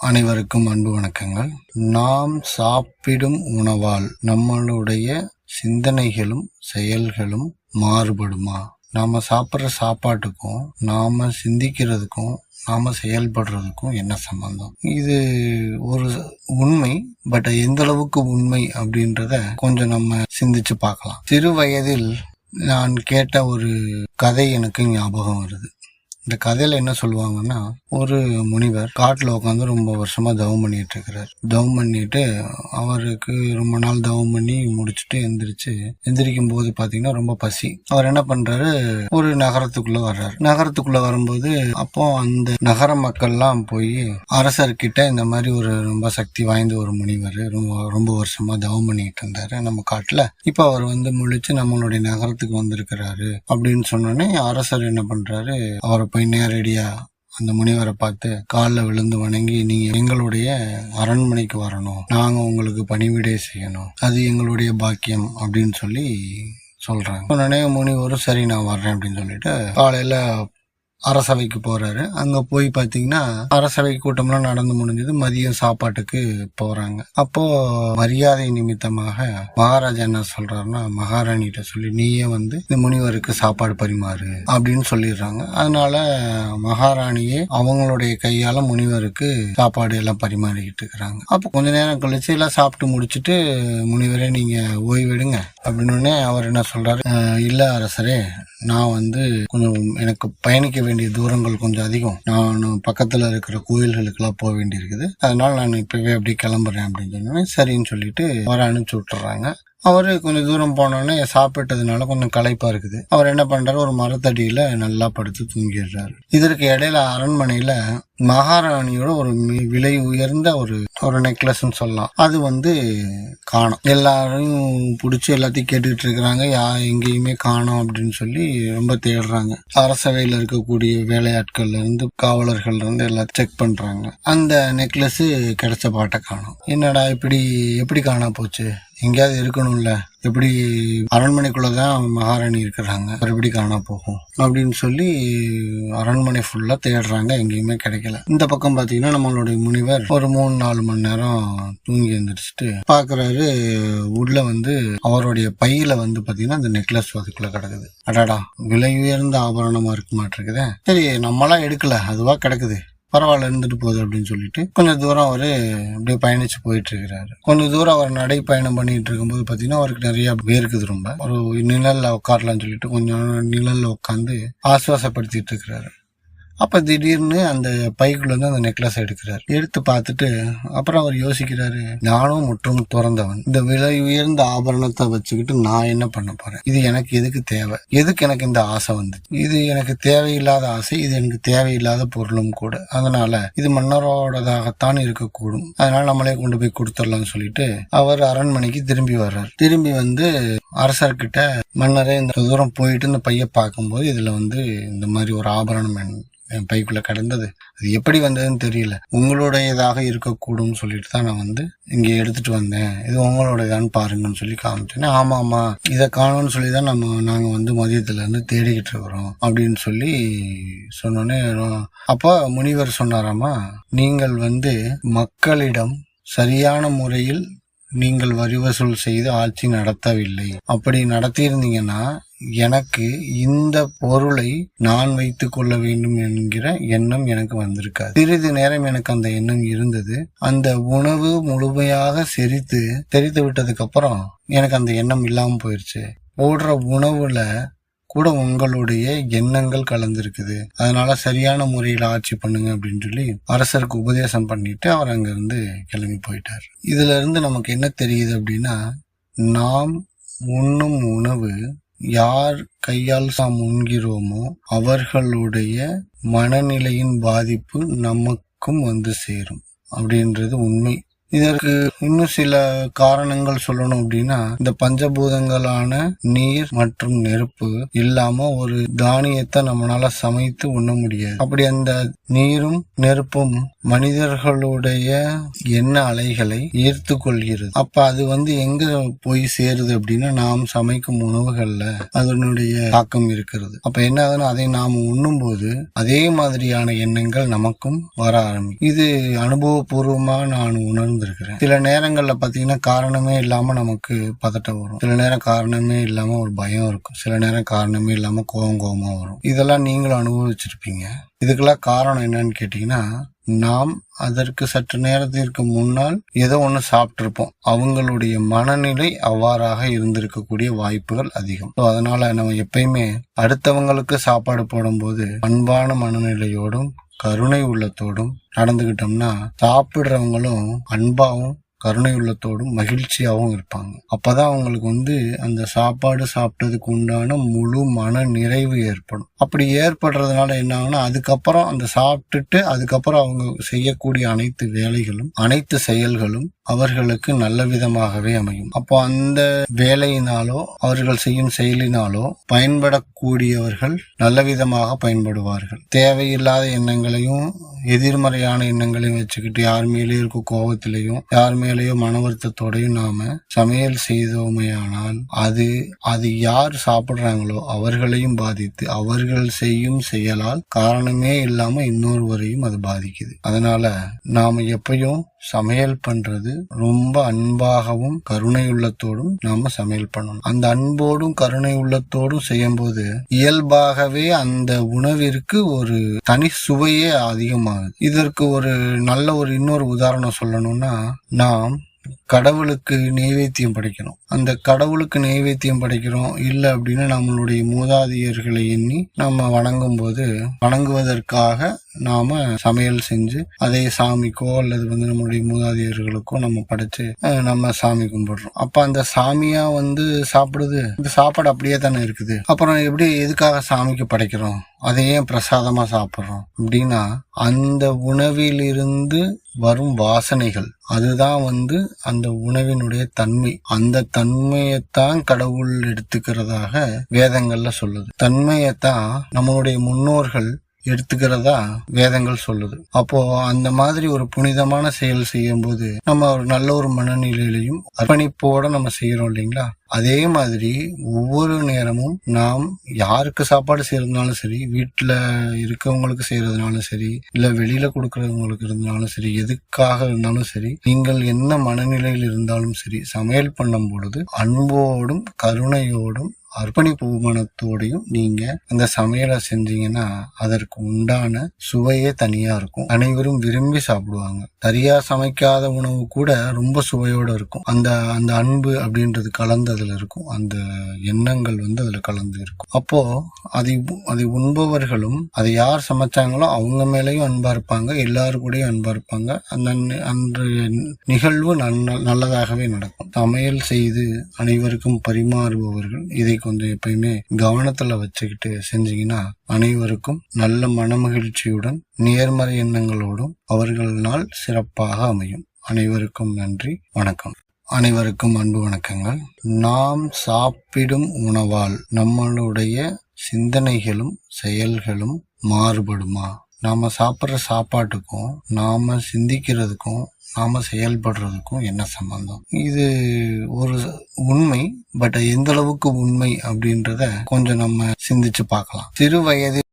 அனைவருக்கும் அன்பு வணக்கங்கள். நாம் சாப்பிடும் உணவால் நம்மளுடைய சிந்தனைகளும் செயல்களும் மாறுபடுமா? நாம சாப்பிட்ற சாப்பாட்டுக்கும் நாம சிந்திக்கிறதுக்கும் நாம செயல்படுறதுக்கும் என்ன சம்பந்தம்? இது ஒரு உண்மை பட் எந்த அளவுக்கு உண்மை அப்படின்றத கொஞ்சம் நம்ம சிந்திச்சு பார்க்கலாம். சிறு வயதில் நான் கேட்ட ஒரு கதை எனக்கு ஞாபகம் வருது. இந்த கதையில என்ன சொல்லுவாங்கன்னா ஒரு முனிவர் காட்டுல உட்காந்து ரொம்ப வருஷமா தவம் பண்ணிட்டு இருக்கிறார். தவம் பண்ணிட்டு அவருக்கு ரொம்ப நாள் தவம் பண்ணி முடிச்சுட்டு எந்திரிச்சு எந்திரிக்கும் போது பாத்தீங்கன்னா ரொம்ப பசி. அவர் என்ன பண்றாரு? ஒரு நகரத்துக்குள்ள வர்றாரு. நகரத்துக்குள்ள வரும்போது அப்போ அந்த நகர மக்கள்லாம் போய் அரசர்கிட்ட இந்த மாதிரி ஒரு ரொம்ப சக்தி வாய்ந்த ஒரு முனிவர் ரொம்ப ரொம்ப வருஷமா தவம் பண்ணிட்டு இருந்தாரு நம்ம காட்டுல. இப்ப அவர் வந்து முழிச்சு நம்மளுடைய நகரத்துக்கு வந்திருக்கிறாரு அப்படின்னு சொன்னோடனே அரசர் என்ன பண்றாரு? அவரை போய் நேரடியாக அந்த முனிவரை பார்த்து காலில் விழுந்து வணங்கி நீங்கள் எங்களுடைய அரண்மனைக்கு வரணும். நாங்கள் உங்களுக்கு பணிவிடை செய்யணும். அது எங்களுடைய பாக்கியம் அப்படின்னு சொல்லி சொல்கிறாங்க உடனே முனிவரும் சரி நான் வர்றேன் அப்படின்னு சொல்லிட்டு காலையில் அரசவைக்கு போறாரு. அங்க போய் பாத்தீங்கன்னா அரசவை கூட்டம்லாம் நடந்து முடிஞ்சது மதியம் சாப்பாட்டுக்கு போறாங்க. அப்போ மரியாதை நிமித்தமாக மகாராஜா என்ன சொல்றாருன்னா மகாராணிகிட்ட சொல்லி நீயே வந்து இந்த முனிவருக்கு சாப்பாடு பரிமாறு அப்படின்னு சொல்லிடுறாங்க. அதனால மகாராணியே அவங்களுடைய கையால முனிவருக்கு சாப்பாடு எல்லாம் பரிமாறிக்கிட்டு இருக்கிறாங்க. அப்போ கொஞ்ச நேரம் கழிச்சு எல்லாம் சாப்பிட்டு முடிச்சுட்டு முனிவரே நீங்க ஓய்வெடுங்க. அப்படின்னு அவர் என்ன சொல்றாரு இல்லை இல்ல அரசரே நான் வந்து கொஞ்சம் எனக்கு பயணிக்க வேண்டிய தூரங்கள் கொஞ்சம் அதிகம். நான் பக்கத்துல இருக்கிற கோயில்களுக்கெல்லாம் போக வேண்டியிருக்குது. அதனால நான் இப்பவே அப்படியே கிளம்புறேன் அப்படின்னு சொன்னோன்னே சரின்னு சொல்லிட்டு அவரை அனுப்பிச்சு விட்டுறாங்க. அவர் கொஞ்சம் தூரம் போனோடனே சாப்பிட்டதுனால கொஞ்சம் களைப்பாக இருக்குது. அவர் என்ன பண்ணுறாரு ஒரு மரத்தடியில் நல்லா படுத்து தூங்கிடுறாரு. இதற்கு இடையில அரண்மனையில் மகாராணியோட ஒரு மி- விலை உயர்ந்த ஒரு ஒரு நெக்லஸ்ன்னு சொல்லலாம். அது வந்து காணோம். எல்லாரும் பிடிச்சி எல்லாத்தையும் கேட்டுக்கிட்டு இருக்கிறாங்க. யா எங்கேயுமே காணோம் அப்படின்னு சொல்லி ரொம்ப தேடுறாங்க. அரசவையில் இருக்கக்கூடிய வேலையாட்கள்ல இருந்து காவலர்கள்ல இருந்து எல்லாம் செக் பண்றாங்க. அந்த நெக்லஸ் கிடைச்ச பாட்டை காணோம். என்னடா இப்படி எப்படி காணா போச்சு? எங்கேயாவது இருக்கணும்ல. எப்படி அரண்மனைக்குள்ளதான் மகாராணி இருக்கிறாங்க. மறுபடி எப்படி காணா போகும். அப்படின்னு சொல்லி அரண்மனை ஃபுல்லா தேடுறாங்க. எங்கேயுமே கிடைக்கல. இந்த பக்கம் பாத்தீங்கன்னா நம்மளுடைய முனிவர் ஒரு மூணு நாலு மணி நேரம் தூங்கி எழுந்திரிச்சிட்டு பாக்குறாரு. உள்ள வந்து அவருடைய பையில வந்து பாத்தீங்கன்னா அந்த நெக்லஸ் அதுக்குள்ள கிடக்குது. அடாடா விலை உயர்ந்த ஆபரணமா இருக்க மாட்டிருக்குதே சரி நம்மளாம் எடுக்கல. அதுவா கிடக்குது. பரவாயில்ல இருந்துட்டு போகுது அப்படின்னு சொல்லிட்டு கொஞ்சம் தூரம் அவரு அப்படியே பயணிச்சு போயிட்டு இருக்கிறாரு கொஞ்சம் தூரம் அவர் நடை பயணம் பண்ணிட்டு இருக்கும்போது பாத்தீங்கன்னா அவருக்கு நிறைய வேர்க்குது ரொம்ப. ஒரு நிழல்ல உட்காரலாம்னு சொல்லிட்டு கொஞ்சம் நிழல்ல உட்காந்து ஆசுவாசப்படுத்திட்டு இருக்கிறாரு அப்போ திடீர்னு அந்த பைக்குள்ள அந்த நெக்லஸ் எடுக்கிறார். எடுத்து பார்த்துட்டு அப்புறம் அவர் யோசிக்கிறாரு நானும் முற்றும் துறந்தவன். இந்த விலை உயர்ந்த ஆபரணத்தை வச்சுக்கிட்டு நான் என்ன பண்ண போறேன்? இது எனக்கு எதுக்கு தேவை? எதுக்கு எனக்கு இந்த ஆசை வந்து இது எனக்கு தேவையில்லாத ஆசை இது எனக்கு தேவையில்லாத பொருளும் கூட. அதனால இது மன்னரோடதாகத்தான் இருக்கக்கூடும். அதனால நம்மளே கொண்டு போய் கொடுத்துடலாம்னு சொல்லிட்டு அவர் அரண்மனைக்கு திரும்பி வர்றார். திரும்பி வந்து அரசர்கிட்ட மன்னரே இந்த தூரம் போயிட்டு இந்த பைய பார்க்கும்போது இதுல வந்து இந்த மாதிரி ஒரு ஆபரணம் பைக்குள்ள கடந்தது. அது எப்படி வந்ததுன்னு தெரியல. உங்களுடையதாக இருக்கக்கூடும்னு சொல்லிட்டு தான் நான் வந்து இங்கே எடுத்துட்டு வந்தேன். இது உங்களுடையதான்னு பாருங்கன்னு சொல்லி காமிச்சேன் ஆமா ஆமா இதை காணும்னு சொல்லி தான் நம்ம நாங்கள் வந்து மதியத்துல இருந்து தேடிக்கிட்டு இருக்கிறோம் அப்படின்னு சொல்லி சொன்னோன்னே அப்போ முனிவர் சொன்னாராமா நீங்கள் வந்து மக்களிடம் சரியான முறையில் நீங்கள் வரி வசூல் செய்து ஆட்சி நடத்தவில்லை. அப்படி நடத்தியிருந்தீங்கன்னா எனக்கு இந்த பொருளை நான் வைத்துக் கொள்ள வேண்டும் என்கிற எண்ணம் எனக்கு வந்திருக்காது. சிறிது நேரம் எனக்கு அந்த எண்ணம் இருந்தது. அந்த உணவு முழுமையாக செரித்து தெரித்து விட்டதுக்கு அப்புறம் எனக்கு அந்த எண்ணம் இல்லாம போயிருச்சு. போடுற உணவுல கூட உங்களுடைய எண்ணங்கள் கலந்துருக்குது. அதனால சரியான முறையில் ஆட்சி பண்ணுங்க அப்படின்னு சொல்லி அரசருக்கு உபதேசம் பண்ணிட்டு அவர் அங்கிருந்து கிளம்பி போயிட்டார். இதுல இருந்து நமக்கு என்ன தெரியுது அப்படின்னா நாம் உண்ணும் உணவு யார் கையால் நாம் உண்கிறோமோ அவர்களுடைய மனநிலையின் பாதிப்பு நமக்கும் வந்து சேரும். அப்படின்றது உண்மை. இதற்கு இன்னும் சில காரணங்கள் சொல்லணும் அப்படின்னா இந்த பஞ்சபூதங்களான நீர் மற்றும் நெருப்பு இல்லாம ஒரு தானியத்தை நம்மளால சமைத்து உண்ண முடியாது. அப்படி அந்த நீரும் நெருப்பும் மனிதர்களுடைய எண்ண அலைகளை ஈர்த்து கொள்கிறது. அப்ப அது வந்து எங்க போய் சேருது அப்படின்னா நாம் சமைக்கும் உணவுகள்ல அதனுடைய தாக்கம் இருக்கிறது. அப்ப என்ன ஆகுதுன்னா அதை நாம் உண்ணும் போது அதே மாதிரியான எண்ணங்கள் நமக்கும் வர ஆரம்பிக்கும். இது அனுபவபூர்வமா நான் உணர்ந்திருக்கிறேன். சில நேரங்கள்ல பாத்தீங்கன்னா காரணமே இல்லாம நமக்கு பதட்டம் வரும். சில நேரம் காரணமே இல்லாம ஒரு பயம் இருக்கும். சில நேரம் காரணமே இல்லாம கோவம் கோவமா வரும். இதெல்லாம் நீங்களும் அனுபவிச்சிருப்பீங்க. இதுக்கெல்லாம் காரணம் என்னன்னு கேட்டீங்கன்னா நாம் அதற்கு சற்று நேரத்திற்கு முன்னால் ஏதோ ஒன்று சாப்பிட்டிருப்போம். அவங்களுடைய மனநிலை அவ்வாறாக இருந்திருக்கக்கூடிய வாய்ப்புகள் அதிகம். ஸோ அதனால நம்ம எப்பயுமே அடுத்தவங்களுக்கு சாப்பாடு போடும்போது அன்பான மனநிலையோடும் கருணை உள்ளத்தோடும் நடந்துகிட்டோம்னா சாப்பிடுறவங்களும் அன்பாவும் கருணை உள்ளத்தோடும் மகிழ்ச்சியாகவும் இருப்பாங்க. அப்பதான் அவங்களுக்கு வந்து அந்த சாப்பாடு சாப்பிட்டதுக்கு உண்டான முழு மன நிறைவு ஏற்படும். அப்படி ஏற்படுறதுனால என்ன ஆகும்னா அதுக்கப்புறம் அந்த சாப்பிட்டுட்டு அதுக்கப்புறம் அவங்க செய்யக்கூடிய அனைத்து வேலைகளும் அனைத்து செயல்களும் அவர்களுக்கு நல்ல விதமாகவே அமையும். அப்போ அந்த வேலையினாலோ அவர்கள் செய்யும் செயலினாலோ பயன்படக்கூடியவர்கள் நல்ல விதமாக பயன்படுவார்கள். தேவையில்லாத எண்ணங்களையும் எதிர்மறையான எண்ணங்களையும் வச்சுக்கிட்டு யார் மேலேயும் இருக்க கோபத்திலையும் யார் மேலேயோ மன வருத்தத்தோடையும் நாம சமையல் செய்தோமையானால் அது அது யார் சாப்பிடுறாங்களோ அவர்களையும் பாதித்து அவர்கள் செய்யும் செயலால் காரணமே இல்லாம இன்னொருவரையும் அது பாதிக்குது. அதனால நாம எப்பயும் சமையல் பண்றது ரொம்ப அன்பாகவும் கருணை உள்ளத்தோடும் நாம சமையல் பண்ணணும். அந்த அன்போடும் கருணை உள்ளத்தோடும் செய்யும்போது இயல்பாகவே அந்த உணவிற்கு ஒரு தனி சுவையே அதிகமாகுது. இதற்கு ஒரு நல்ல ஒரு இன்னொரு உதாரணம் சொல்லணும்னா நாம் கடவுளுக்கு நெய்வேத்தியம் படைக்கிறோம் அந்த கடவுளுக்கு நெய்வேத்தியம் படைக்கிறோம் இல்லை அப்படின்னு நம்மளுடைய மூதாதையர்களை எண்ணி நம்ம வணங்கும் போது வணங்குவதற்காக நாம சமையல் செஞ்சு அதே சாமிக்கோ அல்லது வந்து நம்மளுடைய மூதாதையர்களுக்கோ நம்ம படைச்சு நம்ம சாமி கும்பிடுறோம். அப்ப அந்த சாமியா வந்து சாப்பிடுது? இந்த சாப்பாடு அப்படியே தானே இருக்குது. அப்புறம் எப்படி எதுக்காக சாமிக்கு படைக்கிறோம்? அதை ஏன் பிரசாதமா சாப்பிடுறோம்? அப்படின்னா அந்த உணவிலிருந்து வரும் வாசனைகள். அதுதான் வந்து அந்த உணவினுடைய தன்மை அந்த தன்மையைத்தான் கடவுள் எடுத்துக்கிறதாக வேதங்கள்ல சொல்லுது. தன்மையைத்தான் நம்மளுடைய முன்னோர்கள் எடுத்துக்கிறதா வேதங்கள் சொல்லுது. அப்போ அந்த மாதிரி ஒரு புனிதமான செயல் செய்யும் போது நம்ம ஒரு நல்ல ஒரு மனநிலையிலையும் அர்ப்பணிப்போட நம்ம செய்யறோம் இல்லைங்களா? அதே மாதிரி ஒவ்வொரு நேரமும் நாம் யாருக்கு சாப்பாடு செய்யறதுனாலும் சரி வீட்டுல இருக்கவங்களுக்கு செய்யறதுனாலும் சரி இல்ல வெளியில கொடுக்கறவங்களுக்கு இருந்தாலும் சரி எதுக்காக இருந்தாலும் சரி நீங்கள் என்ன மனநிலையில் இருந்தாலும் சரி சமையல் பண்ணும் பொழுது அன்போடும் கருணையோடும் அர்ப்பணிப்பு மனத்தோடையும் நீங்க அந்த சமையலை செஞ்சீங்கன்னா அதற்கு உண்டான சுவையே தனியா இருக்கும். அனைவரும் விரும்பி சாப்பிடுவாங்க. சரியா சமைக்காத உணவு கூட ரொம்ப சுவையோட இருக்கும். அந்த அந்த அன்பு அப்படின்றது கலந்து அதுல இருக்கும். அந்த எண்ணங்கள் வந்து அதுல கலந்து இருக்கும். அப்போ அதை அதை உண்பவர்களும் அதை யார் சமைச்சாங்களோ அவங்க மேலேயும் அன்பா இருப்பாங்க. எல்லாரு கூடயும் அன்பா இருப்பாங்க. அந்த அன்று நிகழ்வு நல்ல- நல்லதாகவே நடக்கும். சமையல் செய்து அனைவருக்கும் பரிமாறுபவர்கள் இதை கொஞ்சம் எப்பயுமே கவனத்துல வச்சுக்கிட்டு செஞ்சீங்கன்னா அனைவருக்கும் நல்ல மனமகிழ்ச்சியுடன் நேர்மறை எண்ணங்களோடும் அவர்கள் நாள் சிறப்பாக அமையும். அனைவருக்கும் நன்றி வணக்கம். அனைவருக்கும் அன்பு வணக்கங்கள். நாம் சாப்பிடும் உணவால் நம்மளுடைய சிந்தனைகளும் செயல்களும் மாறுபடுமா? நாம சாப்பிட்ற சாப்பாட்டுக்கும் நாம சிந்திக்கிறதுக்கும் நாம செயல்படுறதுக்கும் என்ன சம்பந்தம்? இது ஒரு பட் எந்த அளவுக்கு உண்மை அப்படின்றத கொஞ்சம் நம்ம சிந்திச்சு பார்க்கலாம். சிறு வயதில்